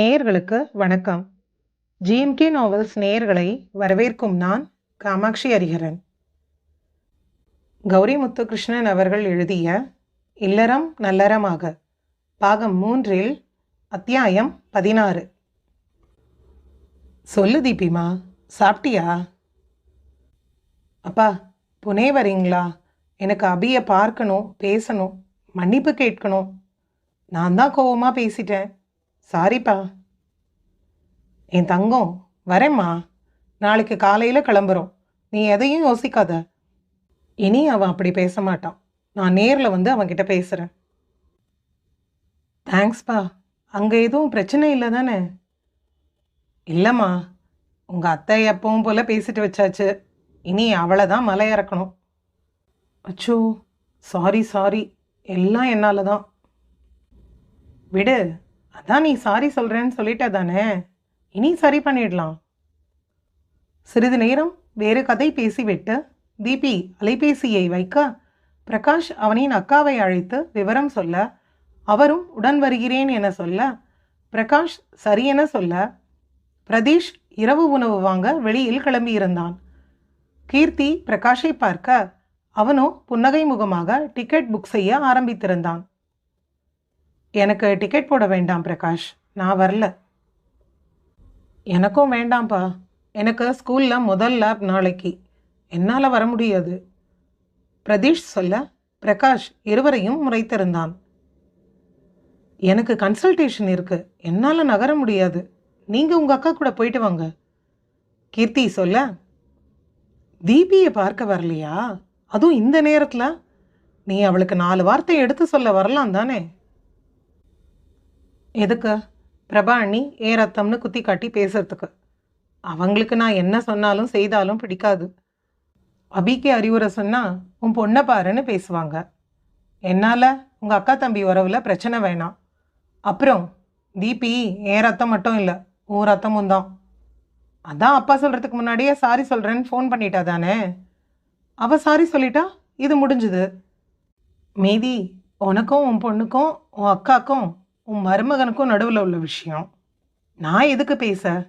நேயர்களுக்கு வணக்கம். GMK novels நேயர்களை வரவேற்கும் நான் காமாட்சி ஹரிஹரன் கௌரி முத்துகிருஷ்ணன் அவர்கள் எழுதிய இல்லறம் நல்லறமாக பாகம் மூன்றில் அத்தியாயம் பதினாறு. சொல்லு தீபிமா சாப்பிட்டியா? அப்பா புனே வரீங்களா? எனக்கு அபியை பார்க்கணும் பேசணும் மன்னிப்பு கேட்கணும். நான் தான் கோவமாக பேசிட்டேன். சாரிப்பா. என் தங்கம் வரேம்மா. நாளைக்கு காலையில் கிளம்புறோம். நீ எதையும் யோசிக்காத. இனி அவன் அப்படி பேச மாட்டான். நான் நேரில் வந்து அவன்கிட்ட பேசுகிறேன் தேங்க்ஸ்ப்பா அங்கே எதுவும் பிரச்சனை இல்லை தானே? இல்லைம்மா. உங்கள் அத்தை எப்பவும் போல் பேசிட்டு வச்சாச்சு. இனி அவளை தான் மலை இறக்கணும். அச்சோ. சாரி சாரி எல்லாம் என்னால் தான் விடு. அதான் நீ சாரி சொல்கிறேன்னு சொல்லிட்ட தானே? இனி சரி பண்ணிடலாம். சிறிது நேரம் வேறு கதை பேசிவிட்டு தீபி அலைபேசியை வைக்க பிரகாஷ் அவனின் அக்காவை அழைத்து விவரம் சொல்ல அவரும் உடன் வருகிறேன் என சொல்ல பிரகாஷ் சரியென சொல்ல பிரதீஷ் இரவு உணவு வாங்க வெளியில் கிளம்பியிருந்தான். கீர்த்தி பிரகாஷை பார்க்க அவனோ புன்னகை முகமாக டிக்கெட் புக் செய்ய ஆரம்பித்திருந்தான். எனக்கு டிக்கெட் போட வேண்டாம் பிரகாஷ் நான் வரல. எனக்கும் வேண்டாம்ப்பா. எனக்கு ஸ்கூலில் முதல் லேப் நாளைக்கு. என்னால் வர முடியாது. பிரதீஷ் சொல்ல பிரகாஷ் இருவரையும் முறைத்திருந்தான். எனக்கு கன்சல்டேஷன் இருக்குது என்னால் நகர முடியாது. நீங்கள் உங்கள் அக்கா கூட போயிட்டு வாங்க. கீர்த்தி சொல்ல தீபியை பார்க்க வரலையா? அதுவும் இந்த நேரத்தில்? நீ அவளுக்கு நாலு வார்த்தை எடுத்து சொல்ல வரலாம் தானே? எதுக்கு? பிரபா அண்ணி ஏ ரத்தம்னு குத்தி காட்டி பேசுறதுக்கு. அவங்களுக்கு நான் என்ன சொன்னாலும் செய்தாலும் பிடிக்காது. அபிக்கு அறிவுரை சொன்னால் உன் பொண்ணை பாருன்னு பேசுவாங்க. என்னால் உங்கள் அக்கா தம்பி உறவில் பிரச்சனை வேணாம். அப்புறம் தீபி என் ரத்தம் மட்டும் இல்லை உன் ரத்தமும் தான். அதான் அப்பா சொல்கிறதுக்கு முன்னாடியே சாரி சொல்கிறேன்னு ஃபோன் பண்ணிட்டா தானே? அவள் சாரி சொல்லிட்டா இது முடிஞ்சுது. மீதி உனக்கும் உன் பொண்ணுக்கும் உன் அக்காக்கும் உன் மருமகனுக்கும் நடுவில் உள்ள விஷயம். நான் எதுக்கு பேச?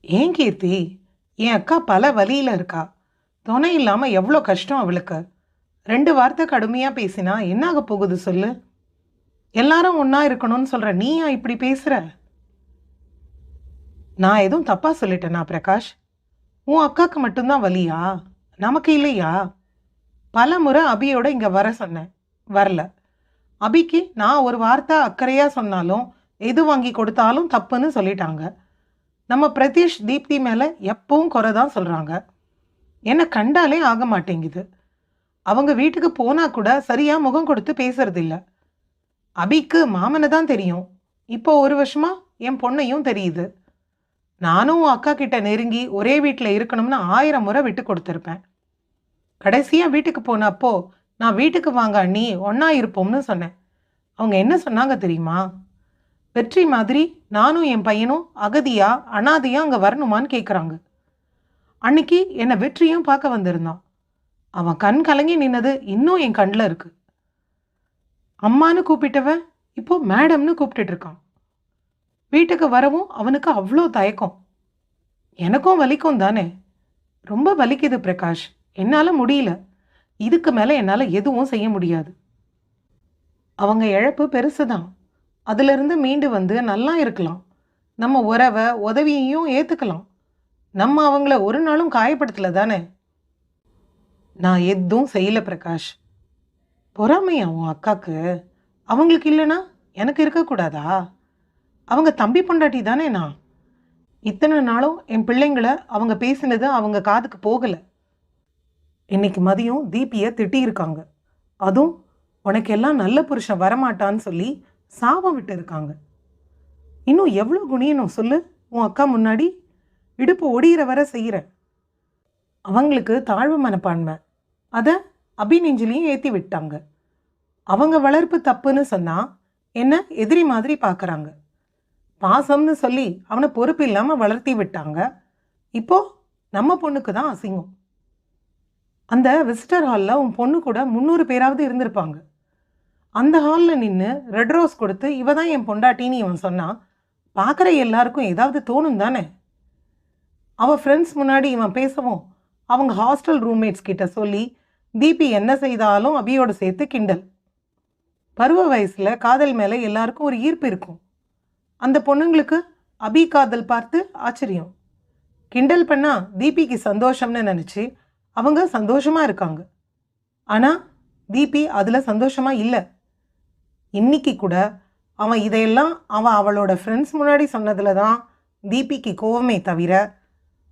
ஏன் கீர்த்தி? என் அக்கா பல வழியில் இருக்கா. துணை இல்லாமல் எவ்வளோ கஷ்டம் அவளுக்கு. ரெண்டு வார்த்தை கடுமையாக பேசினா என்னாக போகுது சொல்லு. எல்லாரும் ஒன்றா இருக்கணும்னு சொல்கிற நீயா இப்படி பேசுகிற நான் எதுவும் தப்பாக சொல்லிட்டேனா பிரகாஷ்? உன் அக்காவுக்கு மட்டும்தான் வலியா? நமக்கு இல்லையா? பல முறை அபியோட இங்கே வர சொன்னேன். வரல. அபிக்கு நான் ஒரு வார்த்தை அக்கறையாக சொன்னாலும் எது வாங்கி கொடுத்தாலும் தப்புன்னு சொல்லிட்டாங்க. நம்ம பிரதீஷ் தீப்தி மேலே எப்பவும் குறை தான் சொல்கிறாங்க என்னை கண்டாலே ஆக மாட்டேங்குது. அவங்க வீட்டுக்கு போனால் கூட சரியாக முகம் கொடுத்து பேசுறதில்ல. அபிக்கு மாமனை தான் தெரியும். இப்போ ஒரு வருஷமா என் பொண்ணையும் தெரியுது. நானும் அக்கா கிட்ட நெருங்கி ஒரே வீட்டில் இருக்கணும்னு ஆயிரம் முறை விட்டு கொடுத்துருப்பேன். கடைசியாக வீட்டுக்கு போனப்போ நான் வீட்டுக்கு வாங்க அண்ணி ஒன்றா இருப்போம்னு சொன்னேன். அவங்க என்ன சொன்னாங்க தெரியுமா? வெற்றி மாதிரி நானும் என் பையனும் அகதியா அனாதையா அங்கே வரணுமான்னு கேட்குறாங்க அன்னைக்கு என்னை வெற்றியும் பார்க்க வந்திருந்தான். அவன் கண் கலங்கி நின்னது இன்னும் என் கண்ணில் இருக்கு. அம்மான்னு கூப்பிட்டவன் இப்போ மேடம்னு கூப்பிட்டுட்டு இருக்கான். வீட்டுக்கு வரவும் அவனுக்கு அவ்வளோ தயக்கம். எனக்கும் வலிக்கும் தானே? ரொம்ப வலிக்குது பிரகாஷ். என்னால் முடியல. இதுக்கு மேலே என்னால் எதுவும் செய்ய முடியாது. அவங்க இழப்பு பெருசு தான் அதிலிருந்து மீண்டு வந்து நல்லா இருக்கலாம். நம்ம உறவை உதவியையும் ஏற்றுக்கலாம் நம்ம அவங்கள ஒரு நாளும் காயப்படுத்தலை தானே? நான் எதுவும் செய்யல பிரகாஷ். பொறாமையா உன் அக்காக்கு? அவங்களுக்கு இல்லைன்னா எனக்கு இருக்கக்கூடாதா அவங்க தம்பி பொண்டாட்டி தானே நான்? இத்தனை நாளும் என் பிள்ளைங்கள அவங்க பேசினது அவங்க காதுக்கு போகலை. இன்னைக்கு மதியம் தீபியை திட்டியிருக்காங்க. அதுவும் உனக்கு எல்லாம் நல்ல புருஷன் வரமாட்டான்னு சொல்லி சாபம் விட்டு இருக்காங்க இன்னும் எவ்வளோ குணியணும் சொல்லு? உன் அக்கா முன்னாடி இடுப்பு ஒடியிற வர செய்கிற அவங்களுக்கு தாழ்வு மனப்பான்மை. அதை அபிநெஞ்சிலையும் ஏற்றி விட்டாங்க. அவங்க வளர்ப்பு தப்புன்னு சொன்னால் என்ன எதிரி மாதிரி பார்க்குறாங்க பாசம்னு சொல்லி அவனை பொறுப்பு இல்லாமல் வளர்த்தி விட்டாங்க. இப்போ நம்ம பொண்ணுக்கு தான் அசிங்கம். அந்த விசிட்டர் ஹாலில் உன் பொண்ணு கூட முந்நூறு பேராவது இருந்திருப்பாங்க. அந்த ஹாலில் நின்று ரெட் ரோஸ் கொடுத்து இவ தான் என் பொண்டாட்டின்னு இவன் சொன்னான் பார்க்குற எல்லாருக்கும் ஏதாவது தோணும் தானே? அவள் ஃப்ரெண்ட்ஸ் முன்னாடி இவன் பேசவும் அவங்க ஹாஸ்டல் ரூம்மேட்ஸ் கிட்ட சொல்லி தீபி என்ன செய்தாலும் அபியோடு சேர்த்து கிண்டல். பருவ வயசில் காதல் மேலே எல்லாருக்கும் ஒரு ஈர்ப்பு இருக்கும். அந்த பொண்ணுங்களுக்கு அபி காதல் பார்த்து ஆச்சரியம். கிண்டல் பண்ணால் தீபிக்கு சந்தோஷம்னு நினச்சி அவங்க சந்தோஷமாக இருக்காங்க. ஆனால் தீபி அதில் சந்தோஷமாக இல்லை. இன்னைக்கு கூட அவன் இதையெல்லாம் அவன் அவளோட ஃப்ரெண்ட்ஸ் முன்னாடி சொன்னதில் தான் தீபிக்கு கோவமே தவிர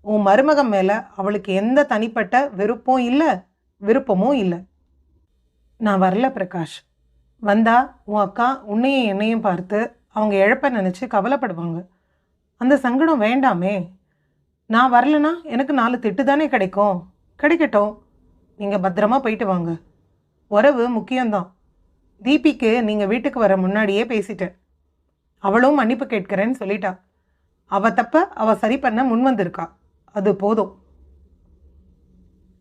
உன் மருமகன் மேலே அவளுக்கு எந்த தனிப்பட்ட வெறுப்பும் இல்லை விருப்பமும் இல்லை. நான் வரல பிரகாஷ். வந்தா உன் அக்கா உன்னையும் என்னையும் பார்த்து அவங்க இழப்ப நினச்சி கவலைப்படுவாங்க. அந்த சங்கடம் வேண்டாமே. நான் வரலனா எனக்கு நாலு திட்டு தானே கிடைக்கும். கிடைக்கட்டும். நீங்கள் பத்திரமா போயிட்டு வாங்க. உறவு முக்கியம்தான். தீபிக்கு நீங்கள் வீட்டுக்கு வர முன்னாடியே பேசிட்டேன். அவளும் மன்னிப்பு கேட்கிறேன்னு சொல்லிட்டா. அவ தப்ப அவ சரி பண்ண முன் வந்திருக்கா. அது போதும்.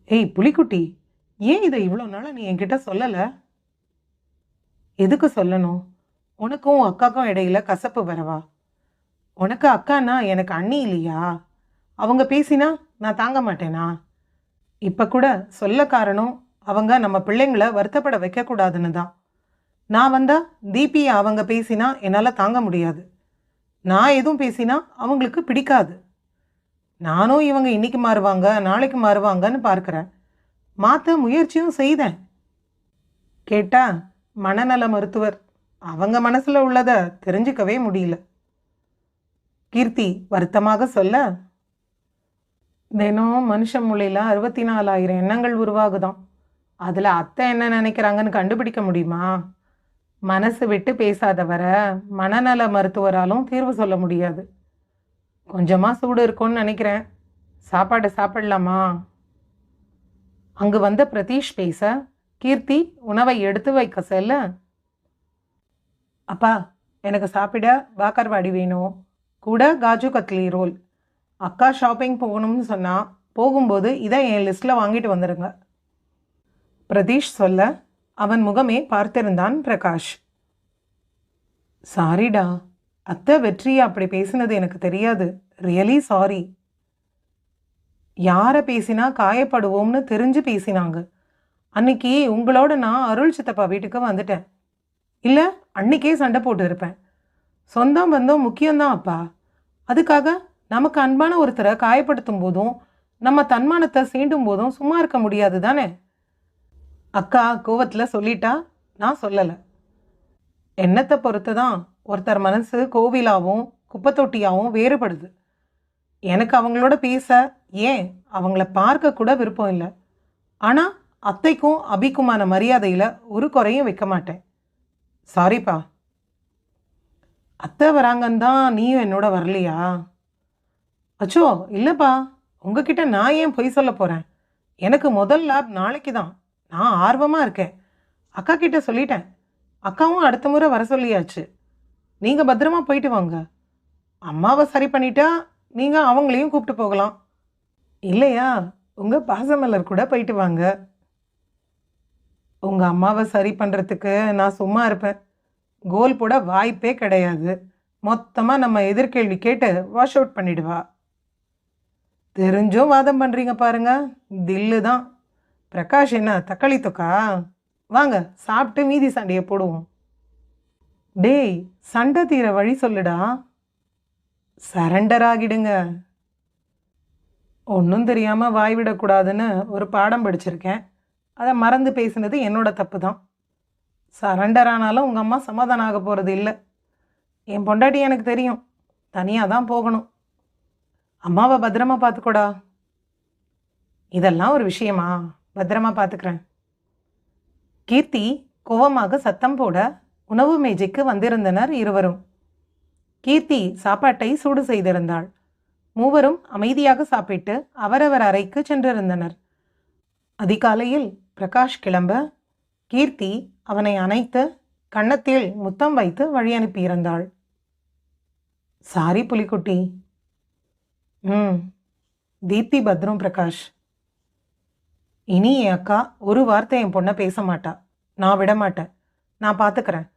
ஏய் புலிக்குட்டி ஏன் இதை இவ்வளோ நாளாக நீ என்கிட்ட சொல்லலை? எதுக்கு சொல்லணும்? உனக்கும் அக்காக்கும் இடையில கசப்பு வரவா? உனக்கு அக்கானா எனக்கு அண்ணி இல்லையா? அவங்க பேசினா நான் தாங்க மாட்டேனா? இப்போ கூட சொல்ல காரணம் அவங்க நம்ம பிள்ளைங்கள வருத்தப்பட வைக்கக்கூடாதுன்னு தான். நான் வந்தால் தீபியை அவங்க பேசினா என்னால் தாங்க முடியாது. நான் எதுவும் பேசினா அவங்களுக்கு பிடிக்காது. நானும் இவங்க இன்றைக்கி மாறுவாங்க நாளைக்கு மாறுவாங்கன்னு பார்க்குறேன். மாற்ற முயற்சியும் செய்தேன். கேட்டால் மனநல மருத்துவர் அவங்க மனசில் உள்ளதை தெரிஞ்சுக்கவே முடியல. கீர்த்தி வருத்தமாக சொல்ல தினம் மனுஷன் மூளையில் அறுபத்தி நாலாயிரம் எண்ணங்கள் உருவாகுதான் அதில் அத்தை என்ன நினைக்கிறாங்கன்னு கண்டுபிடிக்க முடியுமா? மனசு விட்டு பேசாதவரை மனநல மருத்துவராலும் தீர்வு சொல்ல முடியாது. கொஞ்சமாக சூடு இருக்கும்னு நினைக்கிறேன். சாப்பாடு சாப்பிடலாமா? அங்கு வந்த பிரதீஷ் பேச கீர்த்தி உணவை எடுத்து வைக்க செல்ல அப்பா எனக்கு சாப்பிட பாக்கர்வாடி வேணும். கூட காஜு கத்லி ரோல். அக்கா ஷாப்பிங் போகணும்னு சொன்னால் போகும்போது இதை என் லிஸ்ட்டில் வாங்கிட்டு வந்துடுங்க பிரதீஷ் சொல்ல அவன் முகமே பார்த்திருந்தான் பிரகாஷ். சாரிடா அத்தை வெற்றியை அப்படி பேசினது எனக்கு தெரியாது. ரியலி சாரி யாரை பேசினா காயப்படுவோம்னு தெரிஞ்சு பேசினாங்க. அன்னைக்கு உங்களோட நான் அருள் சித்தப்பா வீட்டுக்கு வந்துட்டேன். இல்லை அன்னைக்கே சண்டை போட்டு இருப்பேன். சொந்தம் பந்தம் முக்கியம்தான் அப்பா. அதுக்காக நமக்கு அன்பான ஒருத்தரை காயப்படுத்தும் போதும் நம்ம தன்மானத்தை சீண்டும் போதும் சும்மா இருக்க முடியாது தானே? அக்கா கோவத்தில் சொல்லிட்டா நான் சொல்லலை. எண்ணத்தை பொறுத்து தான் ஒருத்தர் மனசு கோவிலாகவும் குப்பைத்தொட்டியாகவும் வேறுபடுது. எனக்கு அவங்களோட பேச ஏன் அவங்கள பார்க்க கூட விருப்பம் இல்லை. ஆனால் அத்தைக்கும் அபிக்குமான மரியாதையில் ஒரு குறையும் வைக்க மாட்டேன். சாரிப்பா அத்தை வராங்கன்னு தான் நீயும் என்னோட வரலையா? அச்சோ இல்லைப்பா. உங்ககிட்ட நான் ஏன் பொய் சொல்ல போகிறேன் எனக்கு முதல் லேப் நாளைக்கு தான் நான் ஆர்வமாக இருக்கேன். அக்கா கிட்ட சொல்லிட்டேன். அக்காவும் அடுத்த முறை வர சொல்லியாச்சு. நீங்கள் பத்திரமா போயிட்டு வாங்க. அம்மாவை சரி பண்ணிட்டா நீங்கள் அவங்களையும் கூப்பிட்டு போகலாம். இல்லையா? உங்கள் பாசமலர் கூட போயிட்டு வாங்க. உங்கள் அம்மாவை சரி பண்ணுறதுக்கு நான் சும்மா இருப்பேன். கோல் போட வாய்ப்பே கிடையாது. மொத்தமாக நம்ம எதிர்கேள்வி கேட்டு வாஷ் அவுட் பண்ணிடுவா. தெரிஞ்சும் வாதம் பண்ணுறீங்க பாருங்க. தில்லு தான். பிரகாஷ் என்ன தக்காளி தொக்கா? வாங்க சாப்பிட்டு மீதி சண்டையை போடுவோம். டேய் சண்டை தீர வழி சொல்லுடா. சரண்டர் ஆகிடுங்க. ஒன்றும் தெரியாமல் வாய் விடக்கூடாதுன்னு ஒரு பாடம் படிச்சிருக்கேன். அதை மறந்து பேசினது என்னோட தப்பு தான். சரண்டர் ஆனாலும் உங்கள் அம்மா சமாதானம் ஆக போகிறது இல்லை. என் பொண்டாட்டி எனக்கு தெரியும். தனியாக தான் போகணும். அம்மாவை பத்திரமா பார்த்துக்கோடா. இதெல்லாம் ஒரு விஷயமா? பத்திரமா பார்த்துக்கிறேன். கீர்த்தி கோவமாக சத்தம் போட உணவு மேஜைக்கு வந்திருந்தனர் இருவரும். கீர்த்தி சாப்பாட்டை சூடு செய்திருந்தாள். மூவரும் அமைதியாக சாப்பிட்டு அவரவர் அறைக்கு சென்றிருந்தனர். அதிகாலையில் பிரகாஷ் கிளம்ப கீர்த்தி அவனை அணைத்து கன்னத்தில் முத்தம் வைத்து வழி அனுப்பியிருந்தாள் சாரி புலிக்குட்டி ம். தீப்தி பத்ரம் பிரகாஷ். இனி என் அக்கா ஒரு வார்த்தை என் பொண்ணை பேச மாட்டா. நான் விட மாட்டேன். நான் பார்த்துக்கிறேன்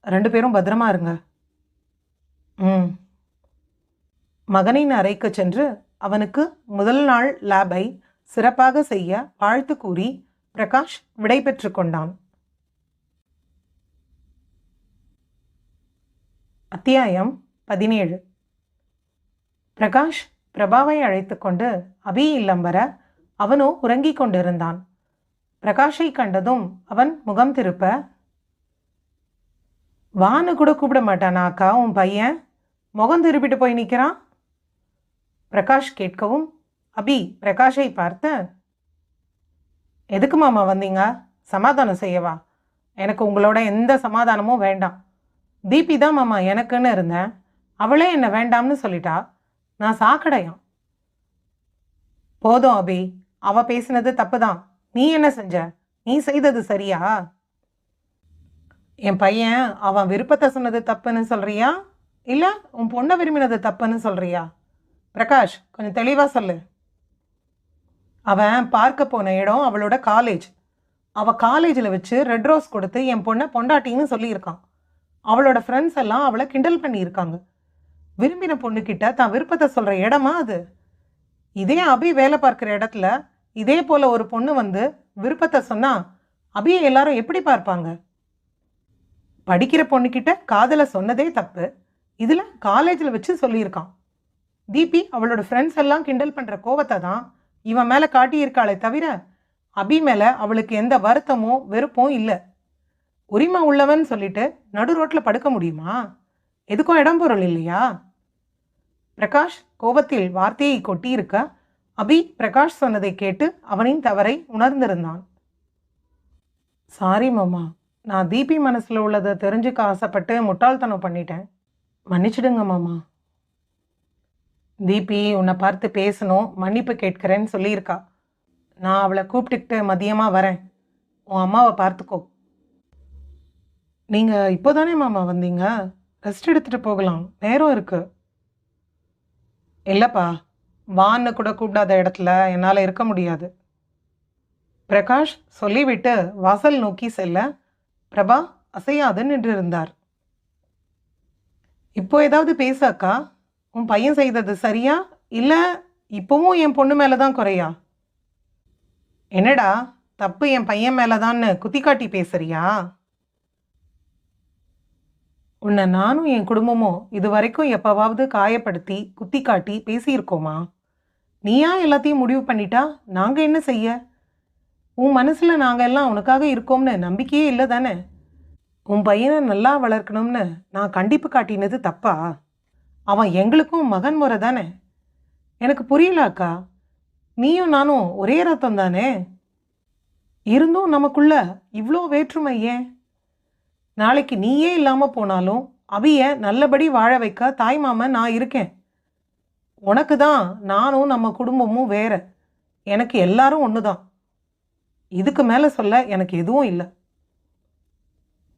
ரெண்டு பேரும் பத்திரமா இருங்க. ம். மகனின் அறைக்கு சென்று அவனுக்கு முதல் நாள் லேபை சிறப்பாக செய்ய வாழ்த்து கூறி பிரகாஷ் விடை பெற்று கொண்டான். அத்தியாயம் பதினேழு. பிரகாஷ் பிரபாவை அழைத்து கொண்டு அபி இல்லம் வர அவனோ உறங்கிக் கொண்டிருந்தான். பிரகாஷை கண்டதும் அவன் முகம் திருப்ப வான்னு கூட கூப்பிட மாட்டானா அக்கா உன் பையன்? முகம் திருப்பிட்டு போய் நிற்கிறான் பிரகாஷ் கேட்கவும் அபி பிரகாஷை பார்த்து எதுக்கு மாமா வந்தீங்க? சமாதானம் செய்யவா எனக்கு உங்களோட எந்த சமாதானமும் வேண்டாம். தீபி தான் மாமா எனக்குன்னு இருந்தேன். அவளே என்னை வேண்டாம்னு சொல்லிட்டா. நான் சாக்கடையாம். போதும் அபி அவ பேசினது தப்பு தான் நீ என்ன செஞ்ச? நீ செய்தது சரியா? என் பையன் அவன் விருப்பத்தை சொன்னது தப்புன்னு சொல்றியா? இல்லை உன் பொண்ணை விரும்பினது தப்புன்னு சொல்றியா? பிரகாஷ் கொஞ்சம் தெளிவாக சொல்லு. அவன் பார்க்க போன இடம் அவளோட காலேஜ் அவள் காலேஜில் வச்சு ரெட் ரோஸ் கொடுத்து என் பொண்ணை பொண்டாட்டின்னு சொல்லியிருக்கான். அவளோட ஃப்ரெண்ட்ஸ் எல்லாம் அவளை கிண்டல் பண்ணியிருக்காங்க. விரும்பின பொண்ணுக்கிட்ட தான் விருப்பத்தை சொல்கிற இடமா அது? இதே அபி வேலை பார்க்குற இடத்துல இதே போல் ஒரு பொண்ணு வந்து விருப்பத்தை சொன்னால் அபியை எல்லாரும் எப்படி பார்ப்பாங்க? படிக்கிற பொண்ணுக்கிட்ட காதலை சொன்னதே தப்பு. இதில் காலேஜில் வச்சு சொல்லியிருக்கான். தீபி அவளோட ஃப்ரெண்ட்ஸ் எல்லாம் கிண்டல் பண்ணுற கோவத்தை தான் இவன் மேலே காட்டியிருக்காளே தவிர அபி மேலே அவளுக்கு எந்த வருத்தமோ வெறுப்பும் இல்லை. உரிமை உள்ளவன் சொல்லிட்டு நடு ரோட்டில் படுக்க முடியுமா? எதுக்கும் இடம் பொருள் இல்லையா? பிரகாஷ் கோபத்தில் வார்த்தையை கொட்டியிருக்க அபி பிரகாஷ் சொன்னதை கேட்டு அவனின் தவறை உணர்ந்திருந்தான். சாரி மாமா நான் தீபி மனசில் உள்ளதை தெரிஞ்சுக்க ஆசைப்பட்டு முட்டாள்தனம் பண்ணிட்டேன். மன்னிச்சிடுங்க மாமா. தீபி உன்னை பார்த்து பேசணும் மன்னிப்பு கேட்கிறேன்னு சொல்லியிருக்கா. நான் அவளை கூப்பிட்டுக்கிட்டு மதியமாக வரேன். உன் அம்மாவை பார்த்துக்கோ. நீங்கள் இப்போதானே மாமா வந்தீங்க? ரெஸ்ட் எடுத்துகிட்டு போகலாம். நேரம் இருக்கு. இல்லைப்பா வான்னு கூட கூப்பிடாத இடத்துல என்னால் இருக்க முடியாது. பிரகாஷ் சொல்லிவிட்டு வாசல் நோக்கி செல்ல பிரபா அசையாது நின்றிருந்தார் இப்போ ஏதாவது பேச அக்கா. உன் பையன் செய்தது சரியா? இல்லை இப்போவும் என் பொண்ணு மேலே தான் குறையா? என்னடா தப்பு என் பையன் மேலே தான்னு குத்தி காட்டி பேசுறியா? உன்னை நானும் என் குடும்பமும் இது வரைக்கும் எப்போவாவது காயப்படுத்தி குத்தி காட்டி பேசியிருக்கோமா? நீயா எல்லாத்தையும் முடிவு பண்ணிட்டா? நாங்கள் என்ன செய்ய? உன் மனசில் நாங்கள் எல்லாம் உனக்காக இருக்கோம்னு நம்பிக்கையே இல்லை தானே? உன் பையனை நல்லா வளர்க்கணும்னு நான் கண்டிப்பு காட்டினது தப்பா? அவன் எங்களுக்கும் மகன் முறை தானே? எனக்கு புரியல அக்கா. நீயும் நானும் ஒரே ரத்தம் தானே? இருந்தும் நமக்குள்ள இவ்வளோ வேற்றுமை ஏன்? நாளைக்கு நீயே இல்லாமல் போனாலும் அவிய நல்லபடி வாழ வைக்க தாய் மாமன் நான் இருக்கேன். உனக்கு தான் நானும் நம்ம குடும்பமும் வேற. எனக்கு எல்லாரும் ஒன்று தான் இதுக்கு மேலே சொல்ல எனக்கு எதுவும் இல்லை.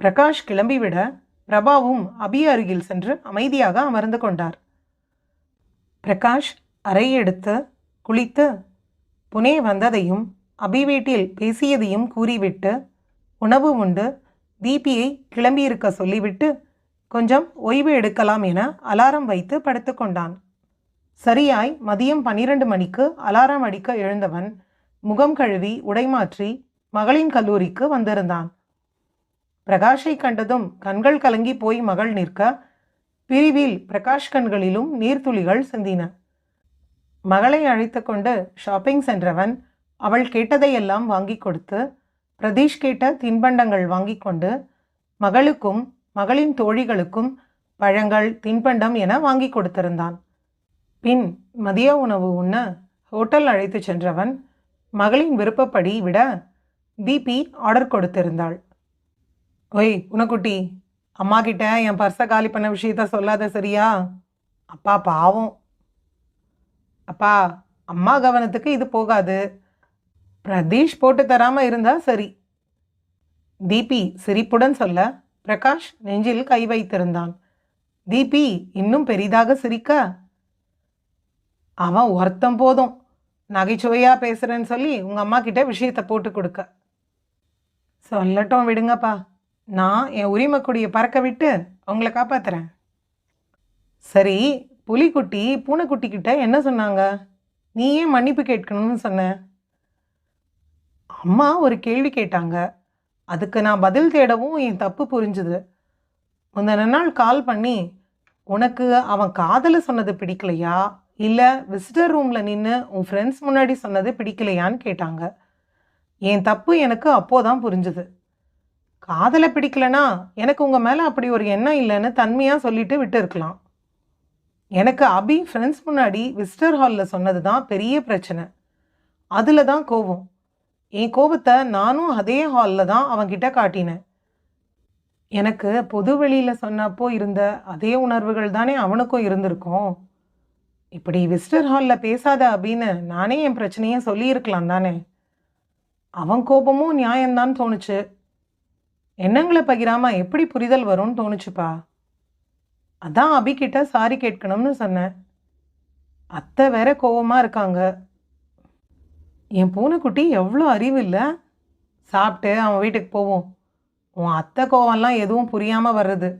பிரகாஷ் கிளம்பிவிட பிரபாவும் அபி அருகில் சென்று அமைதியாக அமர்ந்து கொண்டார். பிரகாஷ் அறை எடுத்து குளித்து புனே வந்ததையும் அபி வீட்டில் பேசியதையும் கூறிவிட்டு உணவு உண்டு தீபியை கிளம்பியிருக்க சொல்லிவிட்டு கொஞ்சம் ஓய்வு எடுக்கலாம் என அலாரம் வைத்து படுத்துக்கொண்டான் சரியாய் மதியம் பன்னிரண்டு மணிக்கு அலாரம் அடிக்க எழுந்தவன் முகம் கழுவி உடைமாற்றி மகளின் கல்லூரிக்கு வந்திருந்தான். பிரகாஷை கண்டதும் கண்கள் கலங்கி போய் மகள் நிற்க பிரிவில் பிரகாஷ் கண்களிலும் நீர்த்துளிகள் சிந்தின. மகளை அழைத்து கொண்டு ஷாப்பிங் சென்றவன் அவள் கேட்டதையெல்லாம் வாங்கி கொடுத்து பிரதீஷ் கேட்ட தின்பண்டங்கள் வாங்கி கொண்டு மகளுக்கும் மகளின் தோழிகளுக்கும் பழங்கள் தின்பண்டம் என வாங்கி கொடுத்திருந்தான். பின் மதிய உணவு உண்ண ஹோட்டல் அழைத்து சென்றவன் மகளின் விருப்பப்படி விட தீபி ஆர்டர் கொடுத்திருந்தாள். ஒய் உனக்குட்டி அம்மா கிட்ட என் பர்ஸை காலி பண்ண விஷயத்த சொல்லாத சரியா? அப்பா பாவம். அப்பா அம்மா கவனத்துக்கு இது போகாது. பிரதீஷ் போட்டு தராம இருந்தா சரி. தீபி சிரிப்புடன் சொல்ல பிரகாஷ் நெஞ்சில் கை வைத்திருந்தான். தீபி இன்னும் பெரிதாக சிரிக்க? அவன் ஒருத்தம் போதும். நகைச்சுவையாக பேசுகிறேன்னு சொல்லி உங்கள் அம்மா கிட்டே விஷயத்த போட்டு கொடுக்க. சொல்லட்டும் விடுங்கப்பா. நான் என் உரிமை கொடியை பறக்க விட்டு உங்களை காப்பாத்துறேன். சரி புலிக்குட்டி பூனைக்குட்டி கிட்ட என்ன சொன்னாங்க? நீ ஏன் மன்னிப்பு கேட்கணும்னு சொன்ன? அம்மா ஒரு கேள்வி கேட்டாங்க. அதுக்கு நான் பதில் தேடவும் என் தப்பு புரிஞ்சுது. முந்தின நாள் கால் பண்ணி உனக்கு அவன் காதலை சொன்னது பிடிக்கலையா? இல்லை விசிட்டர் ரூமில் நின்று உன் ஃப்ரெண்ட்ஸ் முன்னாடி சொன்னது பிடிக்கலையான்னு கேட்டாங்க. என் தப்பு எனக்கு அப்போதான் புரிஞ்சுது. காதலை பிடிக்கலனா எனக்கு உங்கள் மேலே அப்படி ஒரு எண்ணம் இல்லைன்னு தன்மையாக சொல்லிட்டு விட்டு இருக்கலாம் எனக்கு அபி ஃப்ரெண்ட்ஸ் முன்னாடி விசிட்டர் ஹாலில் சொன்னது தான் பெரிய பிரச்சனை. அதில் தான் கோபம் என் கோபத்தை நானும் அதே ஹாலில் தான் அவன்கிட்ட காட்டினேன். எனக்கு பொது வெளியில் சொன்னப்போ இருந்த அதே உணர்வுகள் தானே அவனுக்கும் இருந்திருக்கும். இப்படி விஸ்டர் ஹாலில் பேசாத அப்படின்னு நானே என் பிரச்சனையை சொல்லியிருக்கலாம் தானே. அவன் கோபமும் நியாயம்தான் தோணுச்சு. எண்ணங்களை பகிராமல் எப்படி புரிதல் வரும்னு தோணுச்சுப்பா. அதான் அபிகிட்ட சாரி கேட்கணும்னு சொன்னேன். அத்தை வேற கோபமாக இருக்காங்க. என் பூனைக்குட்டி எவ்வளோ அறிவு இல்லை சாப்பிட்டு அவன் வீட்டுக்கு போவோம். உன் அத்தை கோவம்லாம் எதுவும் புரியாமல் வர்றது.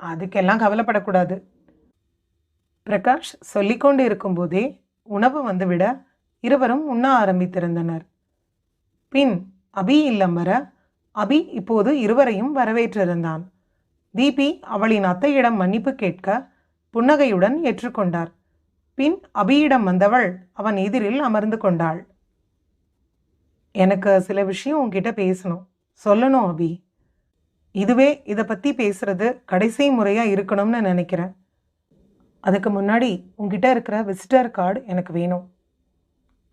அதுக்கெல்லாம் கவலைப்படக்கூடாது. பிரகாஷ் சொல்லிக்கொண்டு இருக்கும்போதே உணவு வந்துவிட இருவரும் உண்ண ஆரம்பித்திருந்தனர். பின் அபி இல்லம் வர அபி இப்போது இருவரையும் வரவேற்றிருந்தான். தீபி அவளின் அத்தையிடம் மன்னிப்பு கேட்க புன்னகையுடன் ஏற்றுக்கொண்டார். பின் அபியிடம் வந்தவள் அவன் எதிரில் அமர்ந்து கொண்டாள். எனக்கு சில விஷயம் உங்ககிட்ட பேசணும். சொல்லணும் அபி. இதுவே இதை பற்றி பேசுகிறது கடைசி முறையாக இருக்கணும்னு நினைக்கிறேன். அதுக்கு முன்னாடி உங்ககிட்ட இருக்கிற விசிட்டர் கார்டு எனக்கு வேணும்.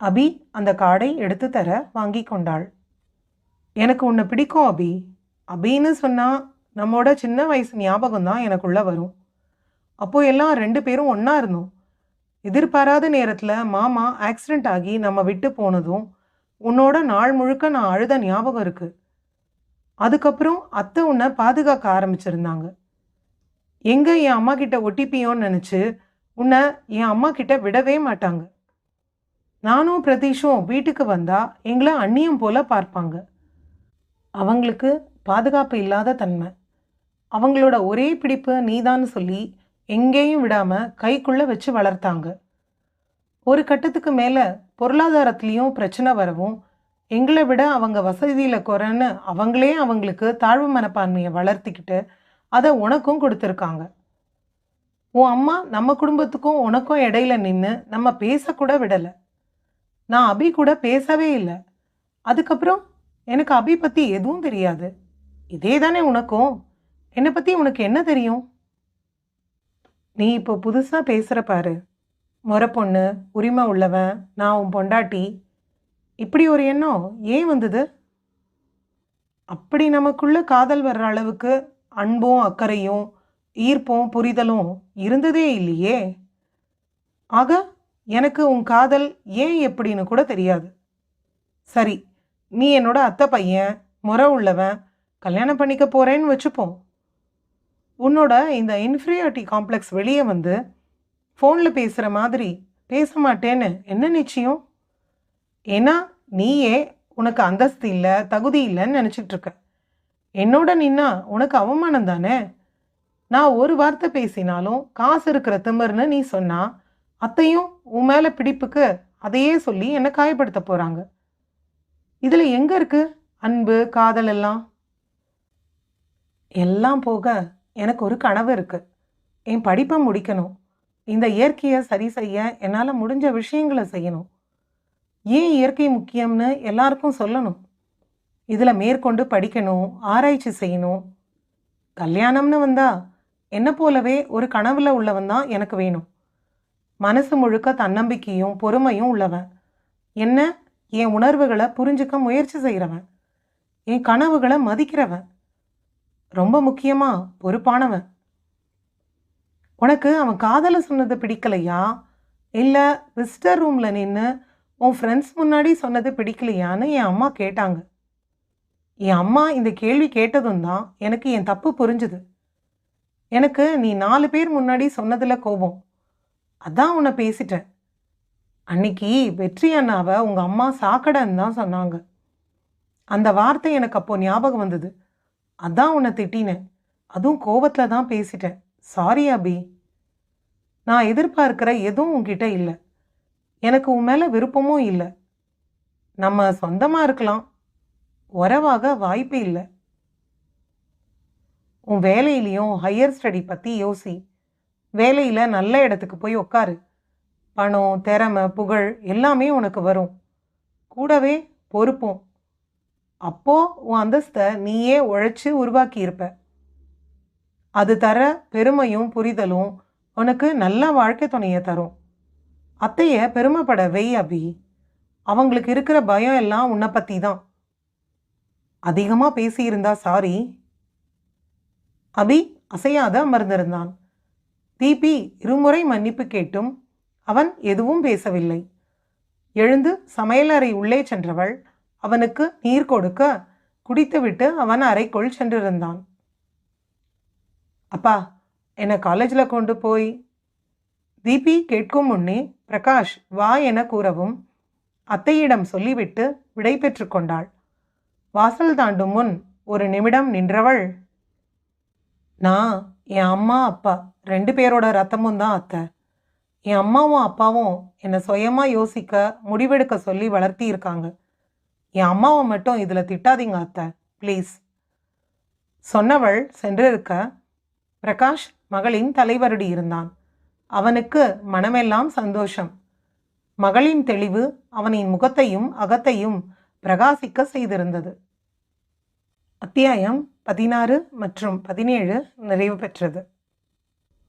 அபி அந்த கார்டை எடுத்து தர வாங்கி கொண்டாள். எனக்கு உன்னை பிடிக்கும் அபி. அபின்னு சொன்னால் நம்மோட சின்ன வயசு ஞாபகம் தான் எனக்குள்ளே வரும். அப்போ எல்லாம் ரெண்டு பேரும் ஒன்றா இருந்தோம். எதிர்பாராத நேரத்தில் மாமா ஆக்சிடெண்ட் ஆகி நம்ம விட்டு போனதும் உன்னோட நாள் முழுக்க நான் அழுத ஞாபகம் இருக்கு. அதுக்கப்புறம் அத்தை உன்னை பாதுகாக்க ஆரம்பிச்சிருந்தாங்க. எங்க என் அம்மா கிட்ட ஒட்டிப்பியோன்னு நினச்சி உன்னை என் அம்மா கிட்ட விடவே மாட்டாங்க. நானும் பிரதீஷும் வீட்டுக்கு வந்தா எங்களை அந்நியம் போல பார்ப்பாங்க. அவங்களுக்கு பாதுகாப்பு இல்லாத தன்மை. அவங்களோட ஒரே பிடிப்பு நீதான்னு சொல்லி எங்கேயும் விடாம கைக்குள்ள வச்சு வளர்த்தாங்க. ஒரு கட்டத்துக்கு மேலே பொருளாதாரத்துலேயும் பிரச்சனை வரவும் எங்களை விட அவங்க வசதியில் குறைன்னு அவங்களே அவங்களுக்கு தாழ்வு மனப்பான்மையை வளர்த்திக்கிட்டு அதை உனக்கும் கொடுத்துருக்காங்க. உன் அம்மா நம்ம குடும்பத்துக்கும் உனக்கும் இடையில நின்று நம்ம பேசக்கூட விடலை. நான் அபி கூட பேசவே இல்லை. அதுக்கப்புறம் எனக்கு அபி பற்றி எதுவும் தெரியாது. இதே தானே உனக்கும். என்னை பற்றி உனக்கு என்ன தெரியும்? நீ இப்போ புதுசாக பேசுகிற பாரு. முறை பொண்ணு உரிமை உள்ளவன் நான் உன் பொண்டாட்டி. இப்படி ஒரு எண்ணம் ஏன் வந்தது? அப்படி நமக்குள்ள காதல் வர்ற அளவுக்கு அன்பும் அக்கறையும் ஈர்ப்பும் புரிதலும் இருந்ததே இல்லையே. ஆக எனக்கு உன் காதல் ஏன் எப்படின்னு கூட தெரியாது. சரி நீ என்னோட அத்தை பையன் முறை உள்ளவன் கல்யாணம் பண்ணிக்க போறேன்னு வச்சுப்போம். உன்னோட இந்த இன்ஃபீரியாரிட்டி காம்ப்ளெக்ஸ் வெளியே வந்து ஃபோனில் பேசுகிற மாதிரி பேச மாட்டேன்னு என்ன நிச்சயம்? ஏன்னா நீயே உனக்கு அந்தஸ்து இல்லை தகுதி இல்லைன்னு நினச்சிட்டு இருக்க. என்னோட நின்னா உனக்கு அவமானம் தானே? நான் ஒரு வார்த்தை பேசினாலும் காசு இருக்கிற திமர்னு நீ சொன்னா அத்தையும் உன் மேலே பிடிப்புக்கு அதையே சொல்லி என்னை காயப்படுத்த போகிறாங்க இதில் எங்கே இருக்கு அன்பு காதல் எல்லாம்? எல்லாம் போக எனக்கு ஒரு கனவு இருக்குது என் படிப்பை முடிக்கணும். இந்த இயற்கையை சரி செய்ய என்னால் முடிஞ்ச விஷயங்களை செய்யணும். ஏன் இயற்கை முக்கியம்னு எல்லாருக்கும் சொல்லணும். இதில் மேற்கொண்டு படிக்கணும் ஆராய்ச்சி செய்யணும். கல்யாணம்னு வந்தா என்னை போலவே ஒரு கனவுல உள்ளவன் தான் எனக்கு வேணும். மனசு முழுக்க தன்னம்பிக்கையும் பொறுமையும் உள்ளவன். என்ன? என் உணர்வுகளை புரிஞ்சுக்க முயற்சி செய்கிறவன் என் கனவுகளை மதிக்கிறவன். ரொம்ப முக்கியமாக பொறுப்பானவன். உனக்கு அவன் காதலை சொன்னது பிடிக்கலையா? இல்லை விசிட்டர் ரூமில் நின்று உன் ஃப்ரெண்ட்ஸ் முன்னாடி சொன்னது பிடிக்கலையான்னு என் அம்மா கேட்டாங்க. என் அம்மா இந்த கேள்வி கேட்டதும் தான் எனக்கு என் தப்பு புரிஞ்சுது. எனக்கு நீ நாலு பேர் முன்னாடி சொன்னதில் கோபம். அதான் உன்னை பேசிட்டேன். அன்னைக்கு வெற்றி அண்ணாவை உங்கள் அம்மா சாக்கடைன்னு தான் சொன்னாங்க. அந்த வார்த்தை எனக்கு அப்போது ஞாபகம் வந்தது. அதான் உன்னை திட்டினேன். அதுவும் கோபத்தில் தான் பேசிட்டேன். சாரி அபி. நான் எதிர்பார்க்குற எதுவும் உங்ககிட்ட இல்லை. எனக்கு உன் மேலே விருப்பமும் இல்லை. நம்ம சொந்தமாக இருக்கலாம். உறவாக வாய்ப்பு இல்லை. உன் வேலையிலையும் ஹையர் ஸ்டடி பற்றி யோசி. வேலையில் நல்ல இடத்துக்கு போய் உட்காரு பணம் திறமை புகழ் எல்லாமே உனக்கு வரும். கூடவே பொறுப்பும். அப்போது உன் அந்தஸ்தை நீயே உழைச்சி உருவாக்கியிருப்ப. அது தர பெருமையும் புரிதலும் உனக்கு நல்ல வாழ்க்கை துணையை தரும். அத்தைய பெருமைப்பட வெய் அபி. அவங்களுக்கு இருக்கிற பயம் எல்லாம் உன்னை பற்றி தான். அதிகமாக பேசியிருந்தா சாரி. அபி அசையாத அமர்ந்திருந்தான். தீபி இருமுறை மன்னிப்பு கேட்டும். அவன் எதுவும் பேசவில்லை. எழுந்து சமையலறை உள்ளே சென்றவள். அவனுக்கு நீர் கொடுக்க குடித்துவிட்டு அவன் அறைக்குள் சென்றிருந்தான். அப்பா என்னை காலேஜில் கொண்டு போய் தீபி கேட்கும் முன்னே பிரகாஷ் வா என கூறவும் அத்தையிடம் சொல்லிவிட்டு விடை பெற்று கொண்டாள். வாசல் தாண்டும் முன் ஒரு நிமிடம் நின்றவள் நான் என் அம்மா அப்பா ரெண்டு பேரோட ரத்தமும் தான் அத்தை. என் அம்மாவும் அப்பாவும் என்னை சுயமாக யோசிக்க முடிவெடுக்க சொல்லி வளர்த்தியிருக்காங்க. என் அம்மாவை மட்டும் இதில் திட்டாதீங்க அத்தை ப்ளீஸ். சொன்னவள் சென்றிருக்க பிரகாஷ் மகளின் தலைவருடி இருந்தான். அவனுக்கு மனமெல்லாம் சந்தோஷம். மகளின் தெளிவு அவனின் முகத்தையும் அகத்தையும் பிரகாசிக்க செய்திருந்தது. அத்தியாயம் பதினாறு மற்றும் பதினேழு நிறைவு பெற்றது.